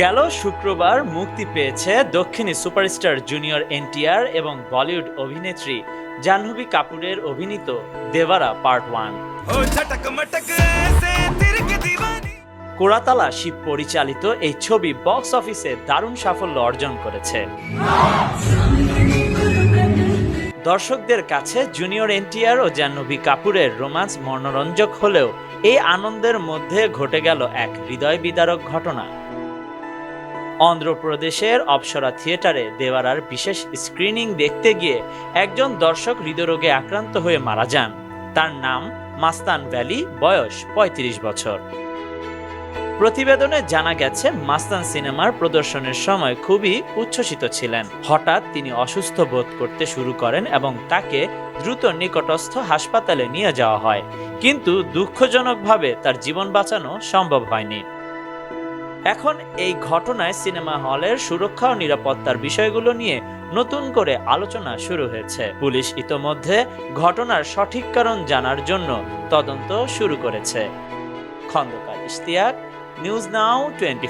গেল শুক্রবার মুক্তি পেয়েছে দক্ষিণী সুপারস্টার জুনিয়র এনটিআর এবং বলিউড অভিনেত্রী জাহ্নবী কাপুরের অভিনীত দেবারা পার্ট ওয়ান। কোরাতালা শিব পরিচালিত এই ছবি বক্স অফিসে দারুণ সাফল্য অর্জন করেছে। দর্শকদের কাছে জুনিয়র এনটিআর ও জাহ্নবী কাপুরের রোমান্স মনোরঞ্জক হলেও এই আনন্দের মধ্যে ঘটে গেল এক হৃদয় বিদারক ঘটনা। অন্ধ্রপ্রদেশের অপসরা থিয়েটারে দেওয়ারার বিশেষ স্ক্রিনিং দেখতে গিয়ে একজন দর্শক হৃদরোগে আক্রান্ত হয়ে মারা যান। তার নাম মাস্তান ভ্যালি, বয়স ৩৫ বছর। প্রতিবেদনে জানা গেছে, মাস্তান সিনেমার প্রদর্শনের সময় খুবই উচ্ছ্বসিত ছিলেন। হঠাৎ তিনি অসুস্থ বোধ করতে শুরু করেন এবং তাকে দ্রুত নিকটস্থ হাসপাতালে নিয়ে যাওয়া হয়। কিন্তু দুঃখজনকভাবে তার জীবন বাঁচানো সম্ভব হয়নি। এখন এই ঘটনায় সিনেমা হলের সুরক্ষা ও নিরাপত্তার বিষয়গুলো নিয়ে নতুন করে আলোচনা শুরু হয়েছে। পুলিশ ইতোমধ্যে ঘটনার সঠিক কারণ জানার জন্য তদন্ত শুরু করেছে। Khandakar Ishtiaq news now twenty